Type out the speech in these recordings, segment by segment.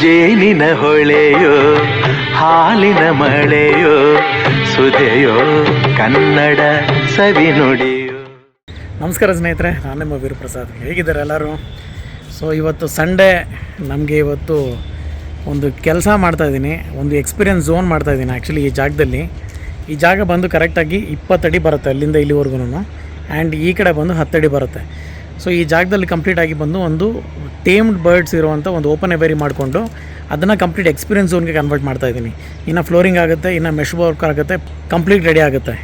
ಜೇನಿನ ಹೊಳೆಯೋ, ಹಾಲಿನ ಮಳೆಯೋ, ಸುದೆಯೋ, ಕನ್ನಡ ಸವಿ ನುಡಿಯೋ. ನಮಸ್ಕಾರ ಸ್ನೇಹಿತರೆ, ನಾನು ನಿಮ್ಮ ವೀರಪ್ರಸಾದ್. ಹೇಗಿದ್ದಾರೆ ಎಲ್ಲರೂ? ಸೊ ಇವತ್ತು ಸಂಡೇ ನಮಗೆ ಇವತ್ತು ಒಂದು ಕೆಲಸ ಮಾಡ್ತಾಯಿದ್ದೀನಿ ಒಂದು ಎಕ್ಸ್ಪೀರಿಯನ್ಸ್ ಝೋನ್ ಮಾಡ್ತಾಯಿದ್ದೀನಿ ಆ್ಯಕ್ಚುಲಿ ಈ ಜಾಗದಲ್ಲಿ. ಈ ಜಾಗ ಬಂದು ಕರೆಕ್ಟಾಗಿ ಇಪ್ಪತ್ತಡಿ ಬರುತ್ತೆ ಅಲ್ಲಿಂದ ಇಲ್ಲಿವರೆಗೂ ಆ್ಯಂಡ್ ಈ ಕಡೆ ಬಂದು ಹತ್ತಡಿ ಬರುತ್ತೆ. ಸೊ ಈ ಜಾಗದಲ್ಲಿ ಕಂಪ್ಲೀಟ್ ಆಗಿ ಬಂದು ಒಂದು ಟೇಮ್ಡ್ ಬರ್ಡ್ಸ್ ಇರುವಂಥ ಒಂದು ಓಪನ್ ಎಬೇರಿ ಮಾಡಿಕೊಂಡು ಅದನ್ನು ಕಂಪ್ಲೀಟ್ ಎಕ್ಸ್ಪೀರಿಯನ್ಸ್ ಝೋನ್ಗೆ ಕನ್ವರ್ಟ್ ಮಾಡ್ತಾ ಇದ್ದೀನಿ. ಇನ್ನು ಫ್ಲೋರಿಂಗ್ ಆಗುತ್ತೆ, ಇನ್ನು ಮೆಶ್ ವರ್ಕ್ ಆಗುತ್ತೆ ಕಂಪ್ಲೀಟ್ ರೆಡಿ ಆಗುತ್ತೆ.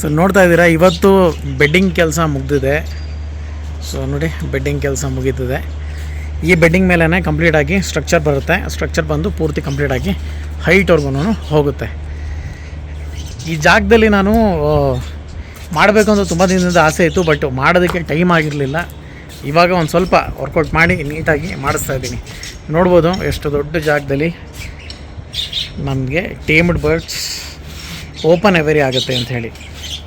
ಸೊ ನೋಡ್ತಾ ಇದ್ದೀರಾ, ಇವತ್ತು ಬೆಡ್ಡಿಂಗ್ ಕೆಲಸ ಮುಗಿದಿದೆ. ಸೊ ನೋಡಿ ಬೆಡ್ಡಿಂಗ್ ಕೆಲಸ ಮುಗೀತಿದೆ. ಈ ಬೆಡ್ಡಿಂಗ್ ಮೇಲೇ ಕಂಪ್ಲೀಟಾಗಿ ಸ್ಟ್ರಕ್ಚರ್ ಬರುತ್ತೆ. ಸ್ಟ್ರಕ್ಚರ್ ಬಂದು ಪೂರ್ತಿ ಕಂಪ್ಲೀಟಾಗಿ ಹೈಟ್ವರೆಗೂ ಹೋಗುತ್ತೆ. ಈ ಜಾಗದಲ್ಲಿ ನಾನು ಮಾಡಬೇಕು ಅಂತ ತುಂಬ ದಿನದಿಂದ ಆಸೆ ಇತ್ತು ಬಟ್ ಮಾಡೋದಕ್ಕೆ ಟೈಮ್ ಆಗಿರಲಿಲ್ಲ. ಇವಾಗ ಒಂದು ಸ್ವಲ್ಪ ವರ್ಕೌಟ್ ಮಾಡಿ ನೀಟಾಗಿ ಮಾಡಿಸ್ತಾ ಇದ್ದೀನಿ. ನೋಡ್ಬೋದು ಎಷ್ಟು ದೊಡ್ಡ ಜಾಗದಲ್ಲಿ ನಮಗೆ ಟೇಮ್ಡ್ ಬರ್ಡ್ಸ್ ಓಪನ್ ಎವರಿ ಆಗುತ್ತೆ ಅಂತ ಹೇಳಿ.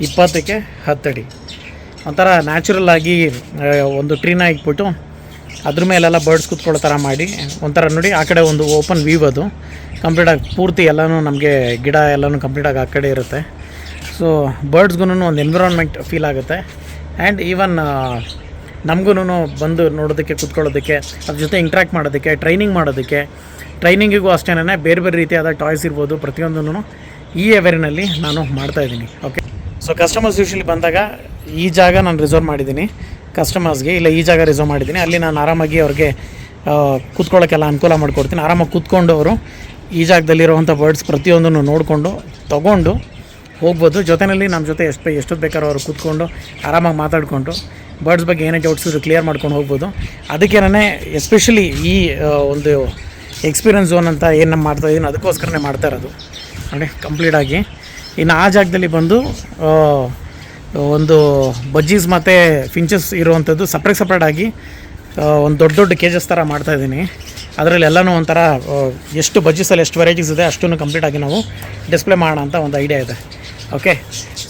ಇಪ್ಪತ್ತಕ್ಕೆ ಹತ್ತಡಿ ಒಂಥರ ನ್ಯಾಚುರಲ್ಲಾಗಿ ಒಂದು ಟ್ರೀನ ಇಟ್ಬಿಟ್ಟು ಅದ್ರ ಮೇಲೆಲ್ಲ ಬರ್ಡ್ಸ್ ಕೂತ್ಕೊಳ್ಳೋ ಥರ ಮಾಡಿ. ಒಂಥರ ನೋಡಿ ಆ ಕಡೆ ಒಂದು ಓಪನ್ ವ್ಯೂ ಅದು. ಕಂಪ್ಲೀಟಾಗಿ ಪೂರ್ತಿ ಎಲ್ಲನೂ ನಮಗೆ ಗಿಡ ಎಲ್ಲನೂ ಕಂಪ್ಲೀಟಾಗಿ ಆ ಕಡೆ ಇರುತ್ತೆ. ಸೊ ಬರ್ಡ್ಸ್ಗೂ ಒಂದು ಎನ್ವಿರಾನ್ಮೆಂಟ್ ಫೀಲ್ ಆಗುತ್ತೆ. ಆ್ಯಂಡ್ ಈವನ್ ನಮಗೂ ಬಂದು ನೋಡೋದಕ್ಕೆ, ಕೂತ್ಕೊಳ್ಳೋದಕ್ಕೆ, ಅದ್ರ ಜೊತೆ ಇಂಟ್ರ್ಯಾಕ್ಟ್ ಮಾಡೋದಕ್ಕೆ ಟ್ರೈನಿಂಗ್ ಮಾಡೋದಕ್ಕೆ ಟ್ರೈನಿಂಗಿಗೂ ಅಷ್ಟೇನೇ ಬೇರೆ ಬೇರೆ ರೀತಿಯಾದ ಟಾಯ್ಸ್ ಇರ್ಬೋದು. ಪ್ರತಿಯೊಂದನ್ನು ಈ ಎವೆರಿನಲ್ಲಿ ನಾನು ಮಾಡ್ತಾಯಿದ್ದೀನಿ ಓಕೆ ಸೊ ಕಸ್ಟಮರ್ಸ್ ಯೂಶಲಿ ಬಂದಾಗ ಈ ಜಾಗ ನಾನು ರಿಸರ್ವ್ ಮಾಡಿದ್ದೀನಿ. ಕಸ್ಟಮರ್ಸ್ಗೆ ಇಲ್ಲ ಈ ಜಾಗ ರಿಸರ್ವ್ ಮಾಡಿದ್ದೀನಿ. ಅಲ್ಲಿ ನಾನು ಆರಾಮಾಗಿ ಅವ್ರಿಗೆ ಕೂತ್ಕೊಳ್ಳೋಕ್ಕೆಲ್ಲ ಅನುಕೂಲ ಮಾಡಿಕೊಡ್ತೀನಿ. ಆರಾಮಾಗಿ ಕೂತ್ಕೊಂಡು ಅವರು ಈ ಜಾಗದಲ್ಲಿರುವಂಥ ಬರ್ಡ್ಸ್ ಪ್ರತಿಯೊಂದನ್ನು ನೋಡಿಕೊಂಡು, ತೊಗೊಂಡು ಹೋಗ್ಬೋದು. ಜೊತೆಯಲ್ಲಿ ನಮ್ಮ ಜೊತೆ ಎಷ್ಟು ಎಷ್ಟೊತ್ತು ಬೇಕಾದ್ರೂ ಅವರು ಕೂತ್ಕೊಂಡು ಆರಾಮಾಗಿ ಮಾತಾಡಿಕೊಂಡು ಬರ್ಡ್ಸ್ ಬಗ್ಗೆ ಏನೇ ಡೌಟ್ಸ್ ಇದ್ರು ಕ್ಲಿಯರ್ ಮಾಡ್ಕೊಂಡು ಹೋಗ್ಬೋದು. ಅದಕ್ಕೇನೆ ಎಸ್ಪೆಷಲಿ ಈ ಒಂದು ಎಕ್ಸ್ಪೀರಿಯನ್ಸ್ ಝೋನ್ ಅಂತ ಏನು ನಮ್ಮ ಮಾಡ್ತಾ ಇದ್ದೀನಿ ಅದಕ್ಕೋಸ್ಕರನೇ ಮಾಡ್ತಾ ಇರೋದು. ನೋಡಿ ಕಂಪ್ಲೀಟಾಗಿ ಇನ್ನು ಆ ಜಾಗದಲ್ಲಿ ಬಂದು ಒಂದು ಬಜ್ಜೀಸ್ ಮತ್ತು ಫಿಂಚಸ್ ಇರುವಂಥದ್ದು ಸಪ್ರೇಟ್ ಸಪ್ರೇಟಾಗಿ ಒಂದು ದೊಡ್ಡ ದೊಡ್ಡ ಕೇಜಸ್ ಥರ ಮಾಡ್ತಾಯಿದ್ದೀನಿ ಅದರಲ್ಲಿ ಎಲ್ಲನೂ ಒಂಥರ ಎಷ್ಟು ಬಜ್ಜೀಸಲ್ಲಿ ಎಷ್ಟು ವೆರೈಟೀಸ್ ಇದೆ ಅಷ್ಟನ್ನು ಕಂಪ್ಲೀಟಾಗಿ ನಾವು ಡಿಸ್ಪ್ಲೇ ಮಾಡೋಣ ಅಂತ ಒಂದು ಐಡಿಯಾ ಇದೆ. ಓಕೆ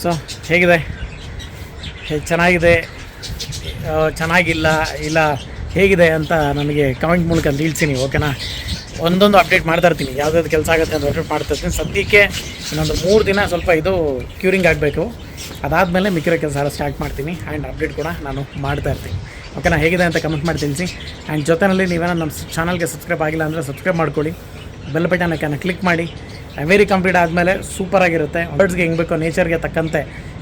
ಸೊ ಹೇಗಿದೆ? ಚೆನ್ನಾಗಿದೆ ಚೆನ್ನಾಗಿಲ್ಲ, ಇಲ್ಲ, ಹೇಗಿದೆ ಅಂತ ನನಗೆ ಕಮೆಂಟ್ ಮೂಲಕ ನೀವು ಓಕೆನಾ ಒಂದೊಂದು ಅಪ್ಡೇಟ್ ಮಾಡ್ತಾ ಇರ್ತೀನಿ. ಯಾವುದಾದ್ರು ಕೆಲಸ ಆಗುತ್ತೆ ಅಂತ ಅಪ್ಡೇಟ್ ಮಾಡ್ತಾ ಇರ್ತೀನಿ. ಸದ್ಯಕ್ಕೆ ಇನ್ನೊಂದು ಮೂರು ದಿನ ಸ್ವಲ್ಪ ಇದು ಕ್ಯೂರಿಂಗ್ ಆಗಬೇಕು. ಅದಾದಮೇಲೆ ಮಿಕ್ಕಿರೋ ಕೆಲಸ ಸ್ಟಾರ್ಟ್ ಮಾಡ್ತೀನಿ. ಆ್ಯಂಡ್ ಅಪ್ಡೇಟ್ ಕೂಡ ನಾನು ಮಾಡ್ತಾ ಇರ್ತೀನಿ. ಓಕೆನಾ ಹೇಗಿದೆ ಅಂತ ಕಮೆಂಟ್ ಮಾಡಿ ತಿಳಿಸಿ. ಆ್ಯಂಡ್ ಜೊತೆಯಲ್ಲಿ ನೀವೇನೋ ನಮ್ಮ ಚಾನಲ್ಗೆ ಸಬ್ಸ್ಕ್ರೈಬ್ ಆಗಿಲ್ಲ ಅಂದರೆ ಸಬ್ಸ್ಕ್ರೈಬ್ ಮಾಡ್ಕೊಳ್ಳಿ. ಬೆಲ್ ಬಟನ್ ಐಕನ್ನ ಕ್ಲಿಕ್ ಮಾಡಿ. ವೆರಿ ಕಂಪ್ಲೀಟ್ ಆದಮೇಲೆ ಸೂಪರಾಗಿರುತ್ತೆ ಬರ್ಡ್ಸ್ಗೆ ಹೆಂಗೆ ಬೇಕೋ ನೇಚರ್ಗೆ ತಕ್ಕಂತೆ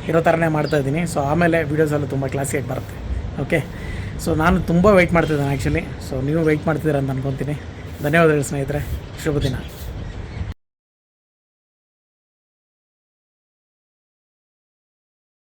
ಇರೋ ಥರನೇ ಮಾಡ್ತಾ ಇದ್ದೀನಿ. ಸೊ ಆಮೇಲೆ ವೀಡಿಯೋಸಲ್ಲೂ ತುಂಬ ಕ್ಲಾಸಿಯಾಗಿ ಬರುತ್ತೆ. ಓಕೆ ಸೊ ನಾನು ತುಂಬ ವೆಯ್ಟ್ ಮಾಡ್ತಿದ್ದೇನೆ ಆ್ಯಕ್ಚುಲಿ ಸೊ ನೀವು ವೆಯ್ಟ್ ಮಾಡ್ತಿದ್ದೀರ ಅಂತ ಅನ್ಕೊತೀನಿ. ಧನ್ಯವಾದಗಳು ಸ್ನೇಹಿತರೆ. ಶುಭ ದಿನ.